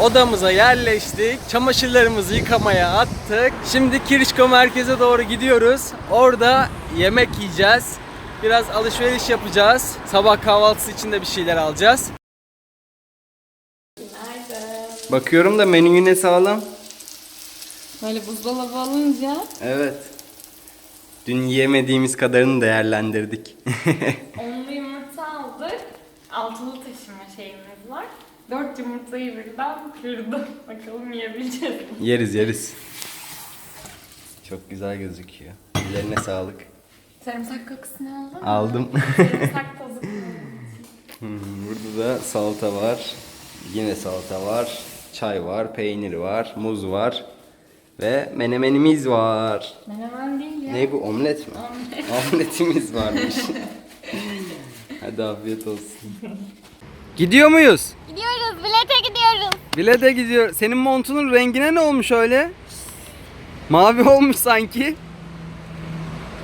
Odamıza yerleştik. Çamaşırlarımızı yıkamaya attık. Şimdi Kirişko merkeze doğru gidiyoruz. Orada yemek yiyeceğiz. Biraz alışveriş yapacağız. Sabah kahvaltısı için de bir şeyler alacağız. Bakıyorum da menü yine sağlam. Böyle buzdolabı alınca Evet. Dün yemediğimiz kadarını değerlendirdik. onlu yumurta aldık. Altılı. Dört yumurtayı birden kırdım. Bakalım yiyebileceğiz mi? yeriz yeriz. Çok güzel gözüküyor. Ellerine sağlık. Sarımsak kokusu ne oldu? Aldım. Sarımsak tozu. Hmm, Burada da salata var. Yine salata var. Çay var, peynir var, muz var. Ve menemenimiz var. Menemen değil ya. Ne bu omlet mi? Omletimiz varmış. Hadi afiyet olsun. Gidiyor muyuz? Gidiyoruz. Bile de gidiyor. Senin montunun rengine ne olmuş öyle? Mavi olmuş sanki.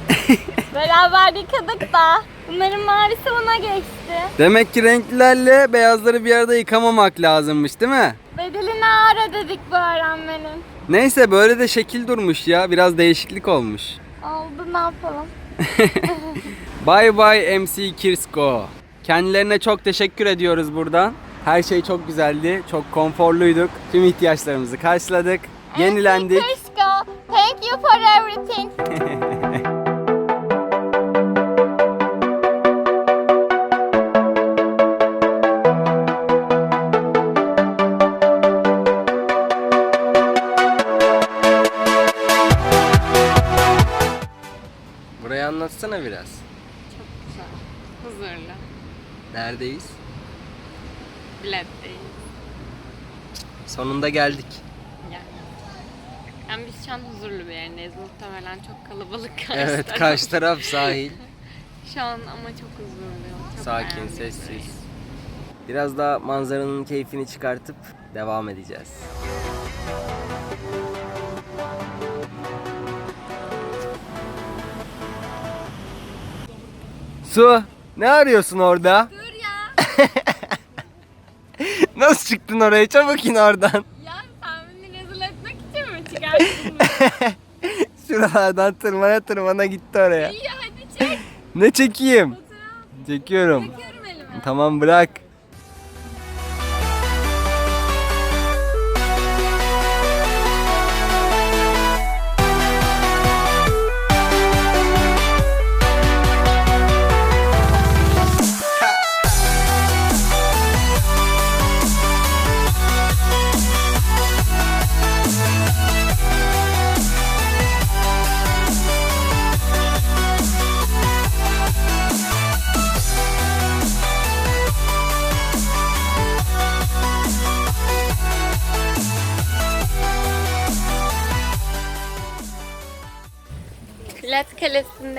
Beraber yıkadık da. Bunların mavisi ona geçti. Demek ki renklilerle beyazları bir arada yıkamamak lazımmış değil mi? Bedelini ağır ödedik bu öğrenmenin. Neyse böyle de şekil durmuş ya. Biraz değişiklik olmuş. Oldu ne yapalım. Bye bye MC Kirsko. Kendilerine çok teşekkür ediyoruz buradan. Her şey çok güzeldi. Çok konforluyduk. Tüm ihtiyaçlarımızı karşıladık. Yenilendik. Thank you for everything. Burayı anlatsana biraz. Çok güzel. Huzurlu. Neredeyiz? Biletteyiz. Sonunda geldik. Yani. Yani biz şu an huzurlu bir yerindeyiz. Muhtemelen çok kalabalık karşı Evet taraf. karşı taraf sahil. Şu an ama çok huzurlu. Çok Sakin, burayı. sessiz. Biraz daha manzaranın keyfini çıkartıp devam edeceğiz. Su, ne arıyorsun orada? Nasıl çıktın oraya? Çabuk in oradan. Ya sen beni rezil etmek için mi çıkarttın? Şuralardan tırmana tırmana gitti oraya. İyi hadi çek. Ne çekeyim? Fotoğraf Çekiyorum. çekiyorum elime. Tamam bırak.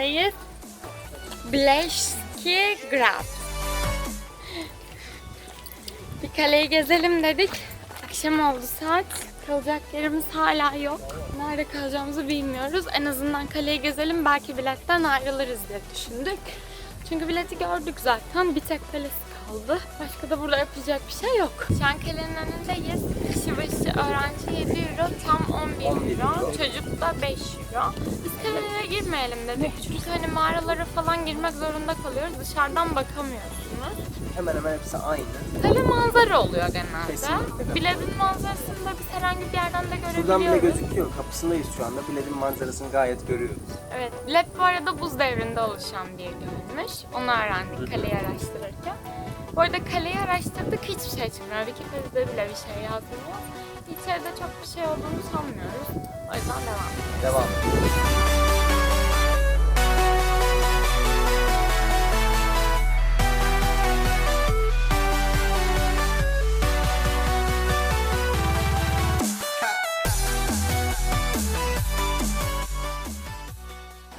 Kalesi'ndeyiz. Bileşki Grad. Bir kaleyi gezelim dedik. Akşam oldu saat. Kalacak yerimiz hala yok. Nerede kalacağımızı bilmiyoruz. En azından kaleyi gezelim belki biletten ayrılırız diye düşündük. Çünkü bileti gördük zaten. Bir tek kalesi kaldı. Başka da burada yapacak bir şey yok. Şu an kalenin önündeyiz. Kişi başı öğrenci 7 euro, tam 11 euro. Çocuk da 5 euro. Biz kaleye girmeyelim dedik. Çünkü hani mağaralara falan girmek zorunda kalıyoruz. Dışarıdan bakamıyorsunuz. Hemen hemen hepsi aynı. Kale manzara oluyor genelde. Kesinlikle. Biletin manzarasını da biz herhangi bir yerden de Buradan bile görebiliyoruz. gözüküyor. Kapısındayız şu anda. Biletin manzarasını gayet görüyoruz. Evet, bilet bu arada buz devrinde oluşan bir gölmüş. Onu öğrendik kaleyi araştırırken. Bu arada kaleyi araştırdık hiçbir şey çıkmıyor. Wikipedia'da bile bir şey yazmıyor. İçeride çok bir şey olduğunu sanmıyoruz. O yüzden devam. Devam.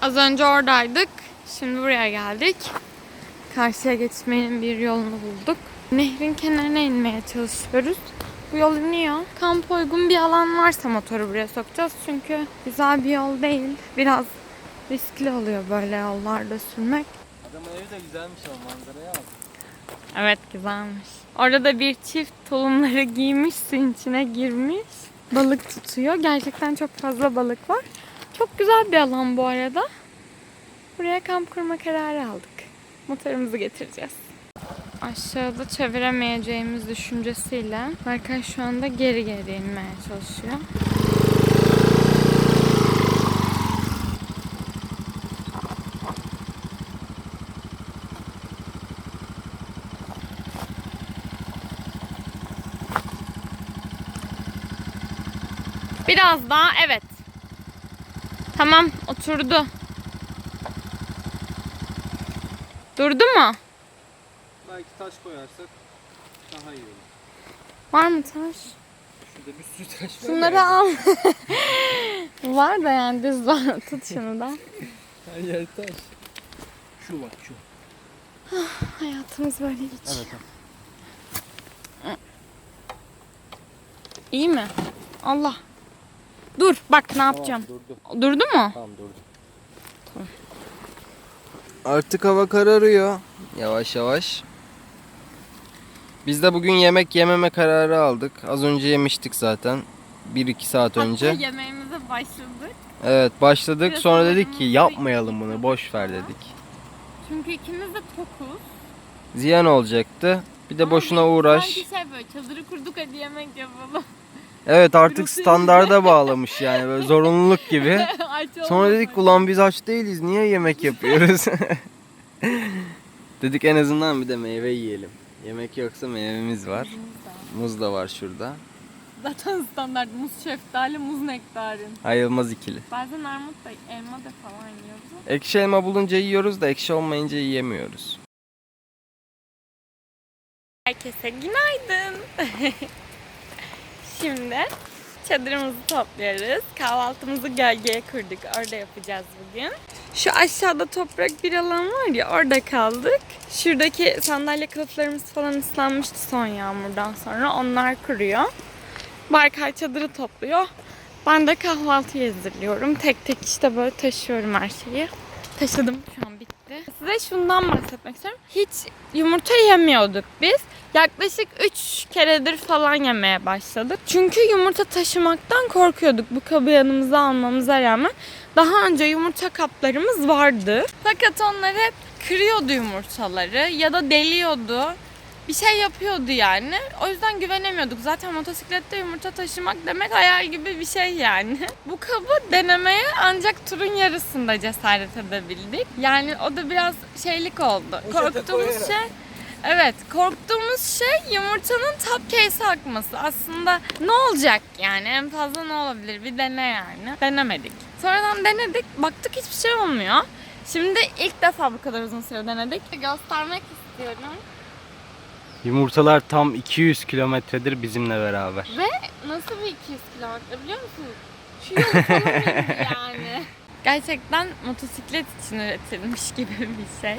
Az önce oradaydık. Şimdi buraya geldik. Karşıya geçmenin bir yolunu bulduk. Nehrin kenarına inmeye çalışıyoruz. Bu yol iniyor. Kamp uygun bir alan varsa motoru buraya sokacağız. Çünkü güzel bir yol değil. Biraz riskli oluyor böyle yollarda sürmek. Adamın evi de güzelmiş ama manzaraya bak. Evet güzelmiş. Orada da bir çift tulumları giymiş suyun içine girmiş. Balık tutuyor. Gerçekten çok fazla balık var. Çok güzel bir alan bu arada. Buraya kamp kurma kararı aldık. Motorumuzu getireceğiz. Aşağıda çeviremeyeceğimiz düşüncesiyle Berkay şu anda geri geri inmeye çalışıyor. Biraz daha evet. Tamam oturdu. Durdu mu? Belki taş koyarsak daha iyi olur. Var mı taş? Şurada bir sürü taş var. Şunları al. var da yani düz var. Tut şunu da. Her yer taş. Şu bak şu. Hayatımız böyle geçiyor. Evet. İyi mi? Allah. Dur bak ne yapacağım. durdu. Durdu mu? Tamam durdu. Artık hava kararıyor. Yavaş yavaş. Biz de bugün yemek yememe kararı aldık. Az önce yemiştik zaten. 1-2 saat önce. Hatta yemeğimize başladık. Evet başladık. Biraz Sonra dedik ki yapmayalım bunu. Boş ver dedik. Çünkü ikimiz de tokuz. Ziyan olacaktı. Bir de Ama boşuna uğraş. Sanki şey böyle çadırı kurduk hadi yemek yapalım. Evet artık standarda bağlamış yani böyle zorunluluk gibi. Sonra dedik ulan biz aç değiliz niye yemek yapıyoruz? dedik en azından bir de meyve yiyelim. Yemek yoksa meyvemiz var. Muz da var şurada. Zaten standart muz şeftali, muz nektarin. Ayrılmaz ikili. Bazen armut da elma da falan yiyoruz. Ekşi elma bulunca yiyoruz da ekşi olmayınca yiyemiyoruz. Herkese günaydın. Şimdi çadırımızı topluyoruz. Kahvaltımızı gölgeye kurduk. Orada yapacağız bugün. Şu aşağıda toprak bir alan var ya orada kaldık. Şuradaki sandalye kılıflarımız falan ıslanmıştı son yağmurdan sonra. Onlar kuruyor. Barkay çadırı topluyor. Ben de kahvaltıyı hazırlıyorum. Tek tek işte böyle taşıyorum her şeyi. Taşıdım şu an bitti. Size şundan bahsetmek istiyorum. Hiç yumurta yemiyorduk biz. Yaklaşık 3 keredir falan yemeye başladık. Çünkü yumurta taşımaktan korkuyorduk bu kabı yanımıza almamıza rağmen. Daha önce yumurta kaplarımız vardı. Fakat onlar hep kırıyordu yumurtaları ya da deliyordu. Bir şey yapıyordu yani. O yüzden güvenemiyorduk. Zaten motosiklette yumurta taşımak demek hayal gibi bir şey yani. Bu kabı denemeye ancak turun yarısında cesaret edebildik. Yani o da biraz şeylik oldu. Korktuğumuz şey Evet, korktuğumuz şey yumurtanın top case'e akması. Aslında ne olacak yani? En fazla ne olabilir? Bir dene yani. Denemedik. Sonradan denedik, baktık hiçbir şey olmuyor. Şimdi ilk defa bu kadar uzun süre denedik. Göstermek istiyorum. Yumurtalar tam 200 kilometredir bizimle beraber. Ve nasıl bir 200 kilometre biliyor musunuz? Şu yani. Gerçekten motosiklet için üretilmiş gibi bir şey.